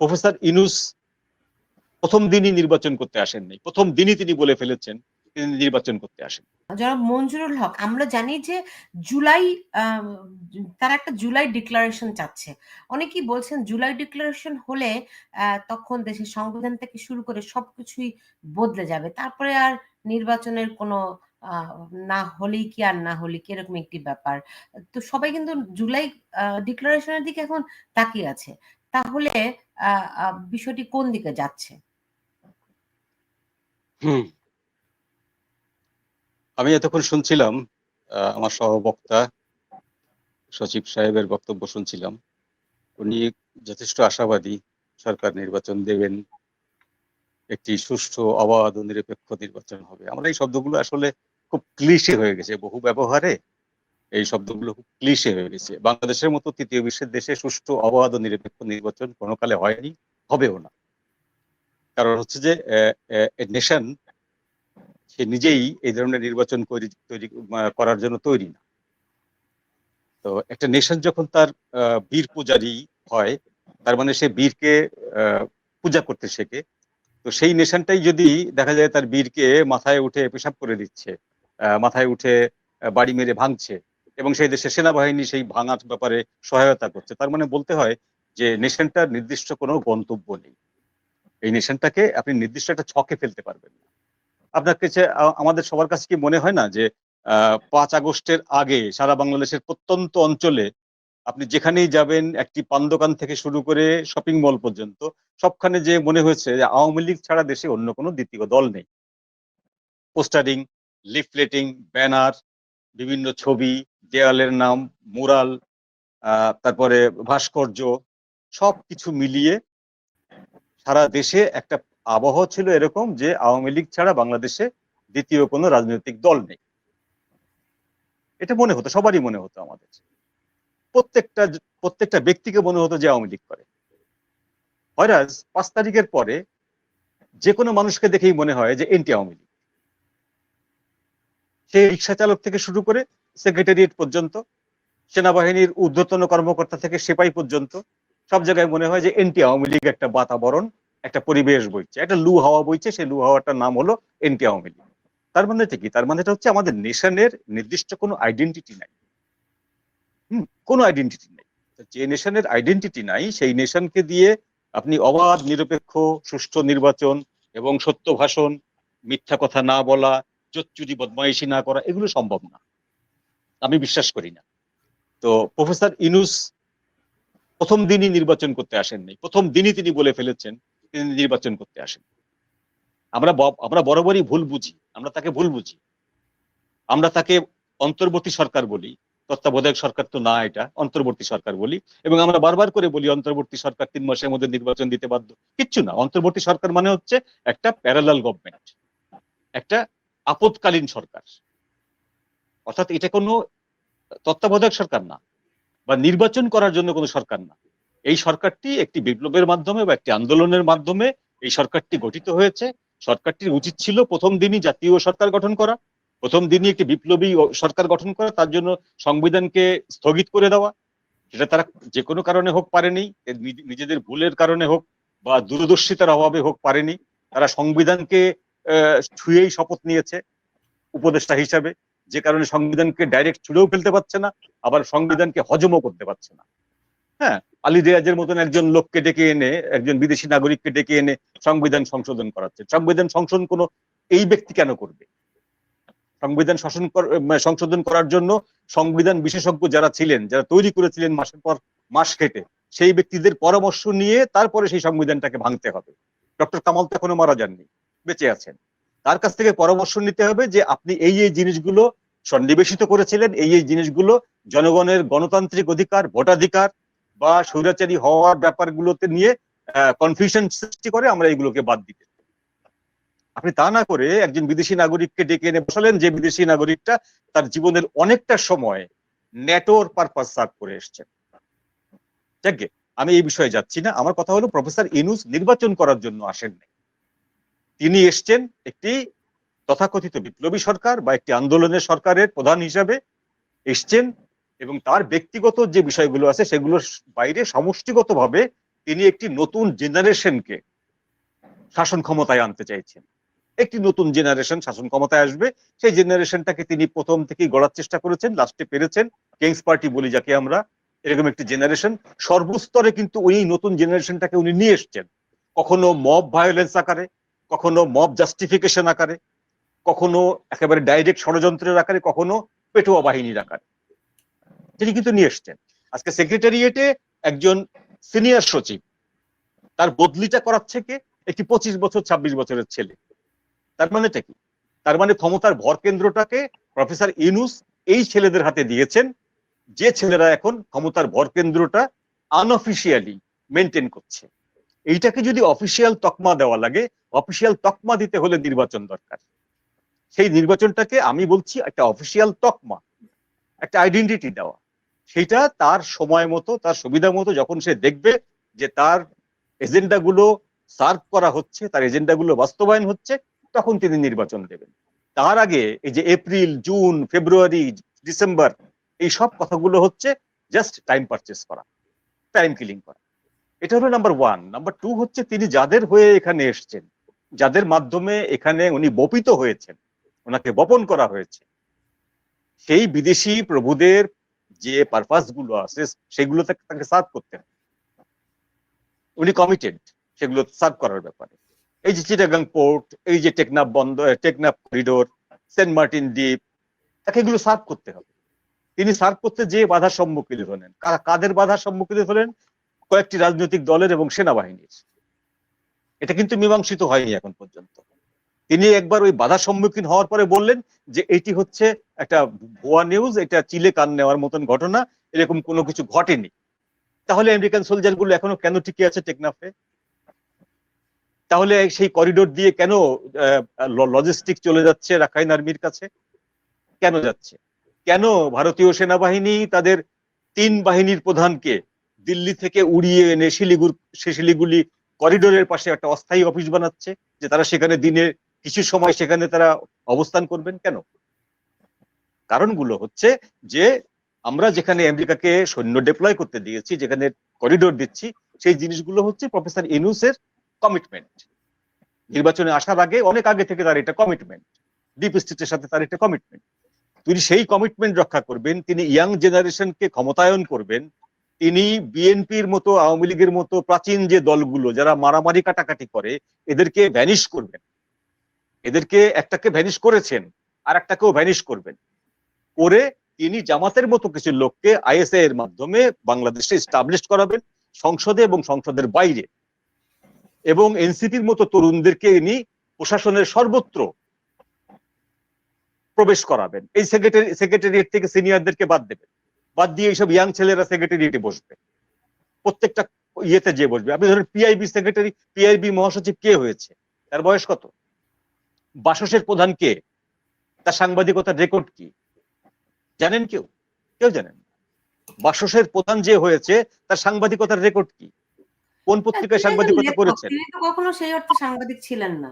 Professor Yunus প্রথম দিনই নির্বাচন করতে আসেননি প্রথম দিনই তিনি বলে ফেলেছেন নির্বাচন করতে আসেন। জনাব মঞ্জুরুল হক, আমরা জানি যে জুলাই তারা একটা জুলাই ডিক্লারেশন চাচ্ছে। অনেকেই বলছেন জুলাই ডিক্লারেশন হলে তখন দেশের সংবিধান থেকে শুরু করে সবকিছুই বদলে যাবে। তারপরে আর নির্বাচনের কোনো না হলেই কি আর না হলে কি এরকম একটি ব্যাপার? তো সবাই কিন্তু জুলাই ডিক্লারেশনের দিকে এখন তাকিয়ে আছে। তাহলে বিষয়টি কোন দিকে যাচ্ছে? আমি এতক্ষণ শুনছিলাম আমার সহবক্তা সচিব সাহেবের বক্তব্য শুনছিলাম। উনি যথেষ্ট আশাবাদী সরকার নির্বাচন দেবেন। একটি সুষ্ঠু, অবাধ ও নিরপেক্ষ নির্বাচন হবে। আমরা এই শব্দগুলো আসলে খুব ক্লিশে হয়ে গেছে বহু ব্যবহারে। এই শব্দগুলো খুব ক্লিশে হয়ে গেছে। বাংলাদেশের মতো তৃতীয় বিশ্বের দেশে সুষ্ঠু অবাধ ও নিরপেক্ষ নির্বাচন কোনো কালে হয়নি, হবেও না। কারণ হচ্ছে যে নেশন সে নিজেই এই ধরনের নির্বাচন তৈরি করার জন্য তৈরি না। তো একটা নেশন যখন তার বীর পূজারী হয়, তার মানে সে বীরকে পূজা করতে শেখে। তো সেই নেশনটাই যদি দেখা যায় তার বীরকে মাথায় উঠে পেশাব করে দিচ্ছে মাথায় উঠে বাড়ি মেরে ভাঙছে এবং সেই দেশের সেনাবাহিনী সেই ভাঙার ব্যাপারে সহায়তা করছে। তার মানে বলতে হয় যে নেশনটার নির্দিষ্ট কোনো গন্তব্য নেই। এই নেশনটাকে আপনি নির্দিষ্ট একটা ছকে ফেলতে পারবেন না। আপনার কাছে আমাদের সবার কাছে কি মনে হয় না যে পাঁচ আগস্টের আগে সারা বাংলাদেশের প্রত্যন্ত অঞ্চলে আপনি যেখানেই যাবেন, একটি পান দোকান থেকে শুরু করে শপিং মল পর্যন্ত, সবখানে যে মনে হয়েছে যে আওয়ামী লীগ ছাড়া দেশে অন্য কোনো দ্বিতীয় দল নেই। পোস্টারিং, লিফলেটিং, ব্যানার বিভিন্ন ছবি, দেয়ালের নাম, মুরাল তারপরে ভাস্কর্য সব কিছু মিলিয়ে সারা দেশে একটা আবহাওয়া ছিল এরকম যে আওয়ামী লীগ ছাড়া বাংলাদেশে দ্বিতীয় কোনো রাজনৈতিক দল নেই। এটা মনে হতো, সবারই মনে হতো আমাদের। প্রত্যেকটা প্রত্যেকটা ব্যক্তিকে মনে হতো যে আওয়ামী লীগ করে। হয়রাজ, পাঁচ তারিখের পরে যে কোনো মানুষকে দেখেই মনে হয় যে এনটি আওয়ামী লীগ। সেই রিক্সা চালক থেকে শুরু করে সেক্রেটারিয়েট পর্যন্ত, সেনাবাহিনীর ঊর্ধ্বতন কর্মকর্তা থেকে সেপাই পর্যন্ত, সব জায়গায় মনে হয় যে এনটি আওয়ামী লীগ একটা বাতাবরণ, একটা পরিবেশ বইছে, একটা লু হাওয়া বইছে, সেই লু হাওয়াটার নাম হলো এনটি আওয়ামী লীগ। তার মানে কি? তার মানে এটা হচ্ছে আমাদের নেশনের নির্দিষ্ট কোনো আইডেন্টিটি নাই। হুম, কোনো আইডেন্টিটি নাই। যে নেশনের আইডেন্টিটি নাই, সেই নেশনকে দিয়ে আপনি অবাধ, নিরপেক্ষ, সুষ্ঠু নির্বাচন এবং সত্য ভাষণ, মিথ্যা কথা না বলা চুরি বদমাইশি না করা, এগুলো সম্ভব না। আমি বিশ্বাস করি না। তো প্রফেসর ইনুস প্রথম দিনই নির্বাচন করতে আসেননি প্রথম দিনই তিনি বলে ফেলেছেন, তিনি নির্বাচন করতে আসেন আমরা আমরা বরাবরই ভুল বুঝি, আমরা তাকে ভুল বুঝি। আমরা তাকে অন্তর্বর্তী সরকার বলি, তত্ত্বাবধায়ক সরকার তো না এটা, অন্তর্বর্তী সরকার বলি, এবং আমরা বারবার করে বলি অন্তর্বর্তী সরকার তিন মাসের মধ্যে নির্বাচন দিতে বাধ্য। কিচ্ছু না, অন্তর্বর্তী সরকার মানে হচ্ছে একটা প্যারালাল গভর্নমেন্ট একটা আপদকালীন সরকার। অর্থাৎ এটা কোনো তত্ত্বাবধায়ক সরকার না বা নির্বাচন করার জন্য কোনো সরকার না। এই সরকারটি একটি বিপ্লবের মাধ্যমে বা একটি আন্দোলনের মাধ্যমে এই সরকারটি গঠিত হয়েছে। সরকারটির উচিত ছিল প্রথম দিনই জাতীয় সরকার গঠন করা, প্রথম দিনই একটি বিপ্লবী সরকার গঠন করা, তার জন্য সংবিধানকে স্থগিত করে দেওয়া। সেটা তারা যে কোনো কারণে হোক পারেনি নিজেদের ভুলের কারণে হোক বা দূরদর্শিতার অভাবে হোক পারেনি, তারা সংবিধানকে ছুঁয়েই শপথ নিয়েছে উপদেষ্টা হিসাবে। যে কারণে সংবিধানকে ডাইরেক্ট ছুঁড়েও ফেলতে পারছে না, আবার সংবিধানকে হজমও করতে পারছে না। হ্যাঁ আলী রিয়াজের মতন একজন লোককে ডেকে এনে, একজন বিদেশি নাগরিককে ডেকে এনে সংবিধান সংশোধন করাচ্ছে। সংবিধান সংশোধন কোনো এই ব্যক্তি কেন করবে? সংবিধান শাসন মানে সংশোধন করার জন্য সংবিধান বিশেষজ্ঞ যারা ছিলেন, যারা তৈরি করেছিলেন মাসের পর মাস কেটে, সেই ব্যক্তিদের পরামর্শ নিয়ে তারপরে সেই সংবিধানটাকে ভাঙতে হবে। ডক্টর কামাল তো এখনও মারা যাননি। বেঁচে আছেন। তার কাছ থেকে পরামর্শ নিতে হবে যে আপনি এই এই জিনিসগুলো সন্নিবেশিত করেছিলেন, এই এই জিনিসগুলো জনগণের গণতান্ত্রিক অধিকার, ভোটাধিকার বা স্বৈরাচারী হওয়ার ব্যাপারগুলোতে নিয়ে কনফিউশন সৃষ্টি করে আমরা এগুলোকে বাদ দিতে আপনি তা না করে একজন বিদেশি নাগরিককে ডেকে এনে বসালেন যে বিদেশি নাগরিকটা তার জীবনের অনেকটা সময় নেটোর পারপাস সার্ভ করে এসছেন। আমি এই বিষয়ে যাচ্ছি না। আমার কথা হলো প্রফেসর ইনুস নির্বাচন করার জন্য আসেননি। তিনি এসছেন একটি তথাকথিত বিপ্লবী সরকার বা একটি আন্দোলনের সরকারের প্রধান হিসাবে এসছেন এবং তার ব্যক্তিগত যে বিষয়গুলো আছে সেগুলোর বাইরে সমষ্টিগতভাবে তিনি একটি নতুন জেনারেশনকে শাসন ক্ষমতায় আনতে চাইছেন। একটি নতুন জেনারেশন শাসন ক্ষমতায় আসবে। সেই জেনারেশনটাকে তিনি প্রথম থেকেই গড়ার চেষ্টা করেছেন, লাস্টে পেরেছেন। কিংস পার্টি বলি যাকে আমরা, এরকম একটি জেনারেশন। সর্বস্তরে কিন্তু ওই নতুন জেনারেশনটাকে উনি নিয়ে এসছেন। কখনো মব ভায়োলেন্স আকারে কখনো মব জাস্টিফিকেশন আকারে, কখনো একেবারে ডাইরেক্ট ষড়যন্ত্রের আকারে, কখনো পেটোয়া বাহিনীর আকারে। তিনি কিন্তু নিয়ে এসছেন। আজকে সেক্রেটারিয়েটে একজন সিনিয়র সচিব, তার বদলিটা করাচ্ছে কে? একটি পঁচিশ বছর, ছাব্বিশ বছরের ছেলে। তার মানেটা কি? তার মানে ক্ষমতার ভর কেন্দ্রটাকে প্রফেসর ইনুস এই ছেলেদের হাতে দিয়েছেন, যে ছেলেরা এখন ক্ষমতার ভর কেন্দ্রটা আনঅফিসিয়ালি মেনটেন করছে। এইটাকে যদি অফিসিয়াল তকমা দেওয়া লাগে অফিসিয়াল তকমা দিতে হলে নির্বাচন দরকার। সেই নির্বাচনটাকে আমি বলছি একটা অফিসিয়াল তকমা, একটা আইডেন্টিটি দেওয়া। সেটা তার সময় মতো, তার সুবিধা মতো যখন সে দেখবে যে তার এজেন্ডা গুলো সার্ভ করা হচ্ছে, তার এজেন্ডা গুলো বাস্তবায়ন হচ্ছে, তখন তিনি নির্বাচন দেবেন। তার আগে এই যে এপ্রিল, জুন, ফেব্রুয়ারি, ডিসেম্বর, এই সব কথাগুলো হচ্ছে জাস্ট টাইম পারচেস করা টাইম কিলিং করা। এটা হলো নাম্বার ওয়ান নাম্বার টু হচ্ছে তিনি যাদের হয়ে এখানে এসছেন, যাদের মাধ্যমে এখানে উনি বপিত হয়েছেন, ওনাকে বপন করা হয়েছে। সেই বিদেশি প্রভুদের যে পারপাসগুলো আছে, সেগুলো তাকে সার্ভ করতে হবে। উনি কমিটেড সেগুলো সার্ভ করার ব্যাপারে। এই যে চিটাগাং পোর্ট এই যে টেকনাফ বন্ধ, টেকনাফ করিডোর সেন্ট মার্টিন দ্বীপ তাকে এগুলো সার্ভ করতে হবে। তিনি সার্ভ করতে যে বাধার সম্মুখীন হলেন কাদের বাধার সম্মুখীন হলেন? কয়েকটি রাজনৈতিক দলের এবং সেনাবাহিনীর। এটা কিন্তু মীমাংসিত হয়নি এখন পর্যন্ত। তিনি একবার ওই বাধার সম্মুখীন হওয়ার পরে বললেন যে এটি হচ্ছে একটা ভুয়া নিউজ এটা চিলে কান নেওয়ার মতন ঘটনা, এরকম কোনো কিছু ঘটেনি। তাহলে আমেরিকান সোলজারগুলো এখনও কেন টিকে আছে টেকনাফে? তাহলে সেই করিডোর দিয়ে কেন লজিস্টিক চলে যাচ্ছে রাখাইন আর্মির কাছে? কেন যাচ্ছে? কেন ভারতীয় সেনাবাহিনী তাদের তিন বাহিনীর প্রধানকে দিল্লি থেকে উড়িয়ে এনে শিলিগুড় শিলিগুড়ি শিলিগুড়ি করিডোরের পাশে একটা অস্থায়ী অফিস বানাচ্ছে, যে তারা সেখানে দিনে কিছু সময় সেখানে তারা অবস্থান করবেন কেন? কারণগুলো হচ্ছে যে আমরা যেখানে আমেরিকাকে সৈন্য ডিপ্লয় করতে দিয়েছি, যেখানে করিডোর দিচ্ছি, সেই জিনিসগুলো হচ্ছে প্রফেসর ইনুসের কমিটমেন্ট নির্বাচনে আসার আগে, অনেক আগে থেকে তার এটা কমিটমেন্ট ডিপ স্টেটের সাথে তার এটা কমিটমেন্ট তিনি সেই কমিটমেন্ট রক্ষা করবেন, তিনি ইয়াং জেনারেশনকে ক্ষমতায়ন করবেন তিনি বিএনপির মতো, আওয়ামী লীগের মতো প্রাচীন যে দলগুলো, যারা মারামারি কাটাকাটি করে, এদেরকে ভ্যানিশ করবেন। এদেরকে একটাকে ভ্যানিশ করেছেন, আর একটাকেও ভ্যানিশ করবেন। করে তিনি জামাতের মতো কিছু লোককে আইএসআই এর মাধ্যমে বাংলাদেশে স্টাবলিশ করাবেন, সংসদে এবং সংসদের বাইরে। এবং এনসিপির মতো তরুণদেরকে ইনি প্রশাসনের সর্বত্র প্রবেশ করাবেন। এই সেক্রেটারি সেক্রেটারিয়েট থেকে সিনিয়রদেরকে বাদ দেবেন। বাদ দিয়ে এইসব ইয়াং ছেলেরা সেক্রেটারিয়েটে বসবে। প্রত্যেকটা ইয়েতে যে বসবে। আপনি ধরেন পিআইবি সেক্রেটারি পিআইবি মহাসচিব কে হয়েছে? তার বয়স কত? বাসসের প্রধান কে? তার সাংবাদিকতার রেকর্ড কি? জানেন কেউ? কেউ জানেন বাসসের প্রধান যে হয়েছে তার সাংবাদিকতার রেকর্ড কি? কোন পত্রিকায় সাংবাদিকতা করেছেন? কখনো সেই অর্থে সাংবাদিক ছিলেন না।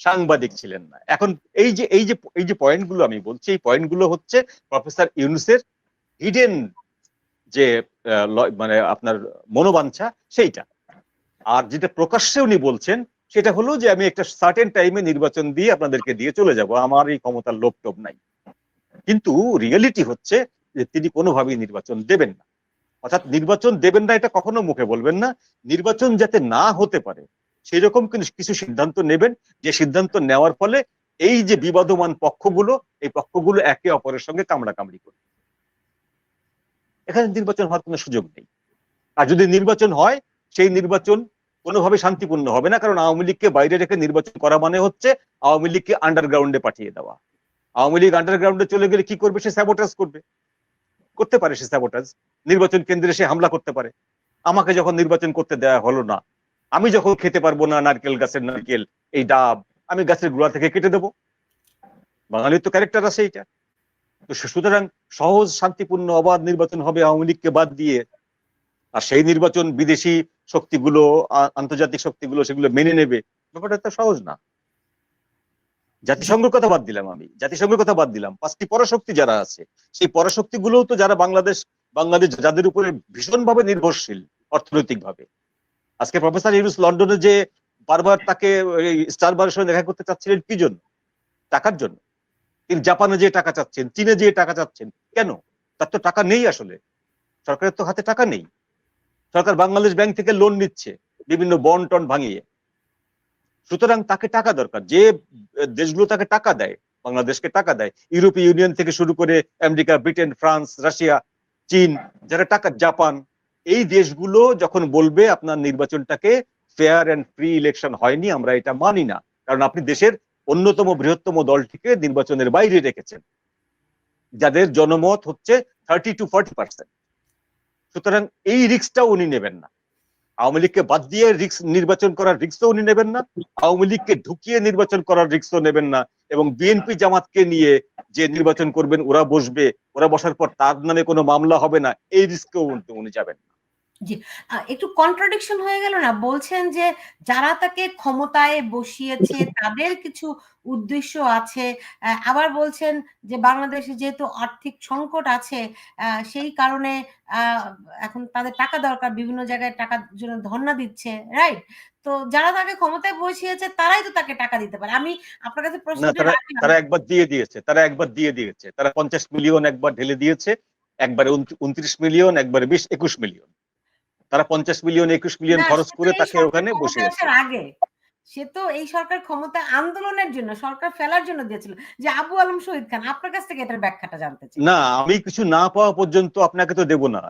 সাংবাদিক ছিলেন না। এখন এই যে এই যে এই যে পয়েন্টগুলো আমি বলছি এই পয়েন্টগুলো হচ্ছে প্রফেসর ইউনুসের হিডেন যে মানে আপনার মনোবাঞ্ছা সেইটা। আর যেটা প্রকাশ্যে উনি বলছেন, সেটা হলো যে আমি একটা সার্টেন টাইমে নির্বাচন দিয়ে আপনাদেরকে দিয়ে চলে যাব। আমার এই ক্ষমতার লোভ টোভ নাই। কিন্তু রিয়েলিটি হচ্ছে যে তিনি কোনোভাবেই নির্বাচন দেবেন না। অর্থাৎ নির্বাচন দেবেন না এটা কখনো মুখে বলবেন না। নির্বাচন যাতে না হতে পারে সেই রকম কিছু সিদ্ধান্ত নেবেন। যে সিদ্ধান্ত নেওয়ার ফলে এই যে বিবাদমান পক্ষগুলো, এই পক্ষগুলো একে অপরের সঙ্গে কামড়াকামড়ি করবে। এখানে নির্বাচন হওয়ার কোনো সুযোগ নেই। আর যদি নির্বাচন হয়, সেই নির্বাচন কোনোভাবে শান্তিপূর্ণ হবে না, কারণ আওয়ামী লীগকে বাইরে রেখে নির্বাচন করা মানে হচ্ছে আওয়ামী লীগকে আন্ডারগ্রাউন্ডে পাঠিয়ে দেওয়া। আওয়ামী লীগ আন্ডারগ্রাউন্ডে চলে গেলে কি করবে? সে স্যাবোটাজ করবে। করতে পারে সে স্যাবোটাজ নির্বাচন কেন্দ্রে সে হামলা করতে পারে। আমাকে যখন নির্বাচন করতে দেওয়া হলো না, আমি যখন খেতে পারব না নারকেল গাছের নারকেল, এই ডাব, আমি গাছের গোড়া থেকে কেটে দেবো। বাঙালির তো ক্যারেক্টার আছে এইটা। সুতরাং সহজ, শান্তিপূর্ণ অবাধ নির্বাচন হবে আওয়ামী লীগকে বাদ দিয়ে। আর সেই নির্বাচন বিদেশি শক্তিগুলো আন্তর্জাতিক শক্তিগুলো সেগুলো মেনে নেবে, ব্যাপারটা তো সহজ না। জাতিসংঘের কথা বাদ দিলাম আমি। জাতিসংঘের কথা বাদ দিলাম। পাঁচটি পরাশক্তি যারা আছে, সেই পরাশক্তি তো যারা বাংলাদেশ বাংলাদেশ যাদের উপরে ভীষণভাবে নির্ভরশীল অর্থনৈতিক ভাবে আজকে প্রফেসর ইউনুস লন্ডনে যে বারবার তাকে স্টার স্টারবারের সঙ্গে দেখা করতে চাচ্ছিলেন কি জন্য? টাকার জন্য। তিনি জাপানে যে টাকা চাচ্ছেন, চীনে যে টাকা চাচ্ছেন, কেন? তার তো টাকা নেই আসলে। সরকারের তো হাতে টাকা নেই। সরকার বাংলাদেশ ব্যাংক থেকে লোন নিচ্ছে, বিভিন্ন বন্ড টন ভাঙিয়ে। সুতরাং তাকে টাকা দরকার। যে দেশগুলো তাকে টাকা দেয়, বাংলাদেশকে টাকা দেয়, ইউরোপীয় ইউনিয়ন থেকে শুরু করে আমেরিকা, ব্রিটেন, ফ্রান্স, রাশিয়া, চীন, যারা টাকা, জাপান, এই দেশগুলো যখন বলবে আপনার নির্বাচনটাকে ফেয়ার অ্যান্ড ফ্রি ইলেকশন হয়নি, আমরা এটা মানি না। কারণ আপনি দেশের অন্যতম বৃহত্তম দলটিকে নির্বাচনের বাইরে রেখেছেন, যাদের জনমত হচ্ছে থার্টি টু ফর্টি পার্সেন্ট সুতরাং এই রিক্সটা উনি নেবেন না। আওয়ামী লীগকে বাদ দিয়ে রিক্স নির্বাচন করার রিক্সও উনি নেবেন না, আওয়ামী লীগকে ঢুকিয়ে নির্বাচন করার রিক্সও নেবেন না, এবং বিএনপি জামাতকে নিয়ে যে নির্বাচন করবেন, ওরা বসবে, ওরা বসার পর তার নামে কোনো মামলা হবে না, এই রিস্কেও উনি যাবেন না। আহ, একটু কন্ট্রাডিকশন হয়ে গেল না? বলছেন যে যারা তাকে ক্ষমতায় বসিয়েছে তাদের কিছু উদ্দেশ্য আছে। আবার বলছেন যে বাংলাদেশে যেহেতু আর্থিক সংকট আছে আহ, সেই কারণে আহ, এখন তাদের টাকা দরকার বিভিন্ন জায়গায় টাকার জন্য ধর্ণা দিচ্ছে রাইট তো যারা তাকে ক্ষমতায় বসিয়েছে তারাই তো তাকে টাকা দিতে পারে। আমি আপনার কাছে প্রশ্ন তারা একবার দিয়ে দিয়েছে তারা একবার দিয়ে দিয়েছে। তারা পঞ্চাশ মিলিয়ন একবার ঢেলে দিয়েছে একবারে উনত্রিশ মিলিয়ন একবারে বিশ একুশ মিলিয়ন তারা পঞ্চাশ মিলিয়ন একুশ মিলিয়ন খরচ করে তাকে ওখানে আসার আগে। সে তো এই সরকার ক্ষমতা আন্দোলনের জন্য সরকার ফেলার জন্য দিয়েছিল। যে আবু আলম শহীদ খান আপনার কাছ থেকে এটার ব্যাখ্যাটা জানতে চাই। না আমি কিছু না পাওয়া পর্যন্ত আপনাকে তো দেব না।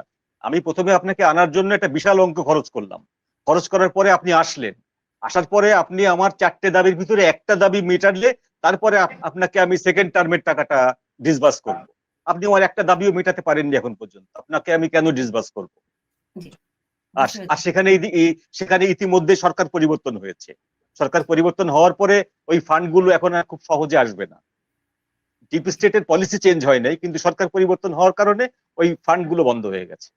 আমি প্রথমে আপনাকে আনার জন্য একটা বিশাল অঙ্ক খরচ করলাম। খরচ করার পরে আপনি আসলেন। আসার পরে আপনি আমার চারটে দাবির ভিতরে একটা দাবি মেটালে তারপরে আপনাকে আমি সেকেন্ড টার্মের টাকাটা ডিসবার্স করব। আপনি আমার একটা দাবিও মেটাতে পারেননি এখন পর্যন্ত। আপনাকে আমি কেন ডিসবার্স করব? জি। আর আর সেখানে সেখানে ইতিমধ্যে সরকার পরিবর্তন হয়েছে। সরকার পরিবর্তন হওয়ার পরে ওই ফান্ডগুলো এখন আর খুব সহজে আসবে না। ডিপ স্টেটের পলিসি চেঞ্জ হয় নাই কিন্তু সরকার পরিবর্তন হওয়ার কারণে ওই ফান্ডগুলো বন্ধ হয়ে গেছে।